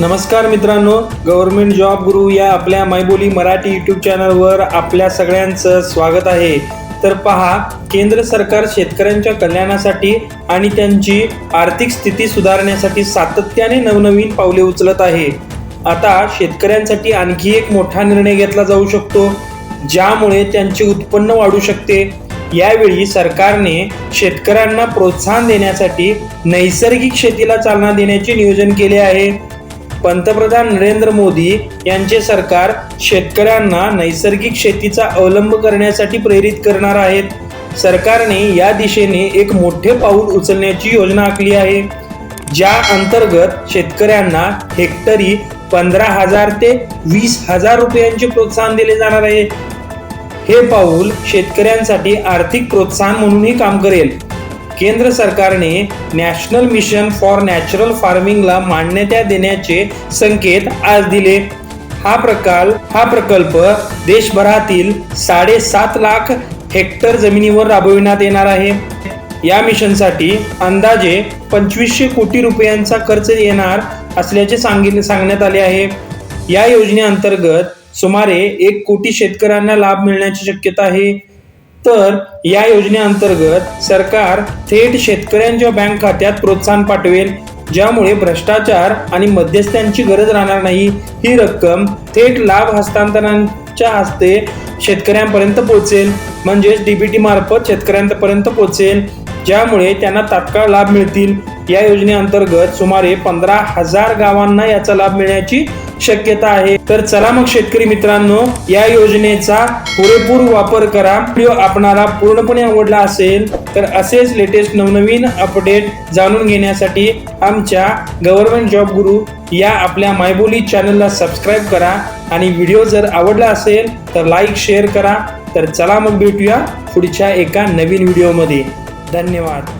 नमस्कार मित्रांनो government job गुरु या आपल्या मायबोली मराठी यूट्यूब चॅनलवर आपल्या सगळ्यांचं स्वागत आहे. तर पहा केंद्र सरकार शेतकऱ्यांच्या कल्याणासाठी आणि त्यांची आर्थिक स्थिती सुधारण्यासाठी सातत्याने नवनवीन पावले उचलत आहे. आता शेतकऱ्यांसाठी आणखी एक मोठा निर्णय घेतला जाऊ शकतो ज्यामुळे त्यांचे उत्पन्न वाढू शकते. यावेळी सरकारने शेतकऱ्यांना प्रोत्साहन देण्यासाठी नैसर्गिक शेतीला चालना देण्याचे नियोजन केले आहे. पंतप्रधान नरेंद्र मोदी यांचे सरकार शेतकऱ्यांना नैसर्गिक शेतीचा अवलंब करण्यासाठी प्रेरित करणार आहेत. सरकारने या दिशेने एक मोठे पाऊल उचलण्याची योजना आखली आहे. ज्या अंतर्गत शेतकऱ्यांना हेक्टरी पंधरा हजार ते वीस हजार रुपयांचे प्रोत्साहन दिले जाणार आहे. हे पाऊल शेतकऱ्यांसाठी आर्थिक प्रोत्साहन म्हणूनही काम करेल. केंद्र सरकारने नॅशनल मिशन फॉर नॅचरल फार्मिंगला मान्यता देण्याचे संकेत आज दिले. हा प्रकल्प हा प्रकल्प देशभरातील साडेसात लाख हेक्टर जमिनीवर राबविण्यात येणार आहे. या मिशनसाठी अंदाजे पंचवीसशे कोटी रुपयांचा खर्च येणार असल्याचे सांगितले सांगण्यात आले आहे. या योजनेअंतर्गत सुमारे एक कोटी शेतकऱ्यांना लाभ मिळण्याची शक्यता आहे. तर या योजनेअंतर्गत सरकार थेट शेतकऱ्यांच्या बँक खात्यात प्रोत्साहन पाठवेल ज्यामुळे भ्रष्टाचार आणि मध्यस्थ्यांची गरज राहणार नाही. ही रक्कम थेट लाभ हस्तांतरणांच्या हस्ते शेतकऱ्यांपर्यंत पोहोचेल म्हणजेच डीबीटी मार्फत शेतकऱ्यांपर्यंत पोहोचेल ज्यामुळे त्यांना तात्काळ लाभ मिळतील. या योजनेअंतर्गत सुमारे पंधरा हजार गावांना याचा लाभ मिळण्याची शक्यता आहे. तर चला मग शेतकरी मित्रांनो या योजनेचा पुरेपूर वापर करा. व्हिडिओ आपणाला पूर्णपणे आवडला असेल तर असेच लेटेस्ट नवनवीन अपडेट जाणून घेण्यासाठी आमच्या गव्हर्नमेंट जॉब गुरु या आपल्या मायबोली चॅनलला सबस्क्राईब करा. आणि व्हिडिओ जर आवडला असेल तर लाईक शेअर करा. तर चला मग भेटूया पुढच्या एका नवीन व्हिडिओमध्ये धन्यवाद.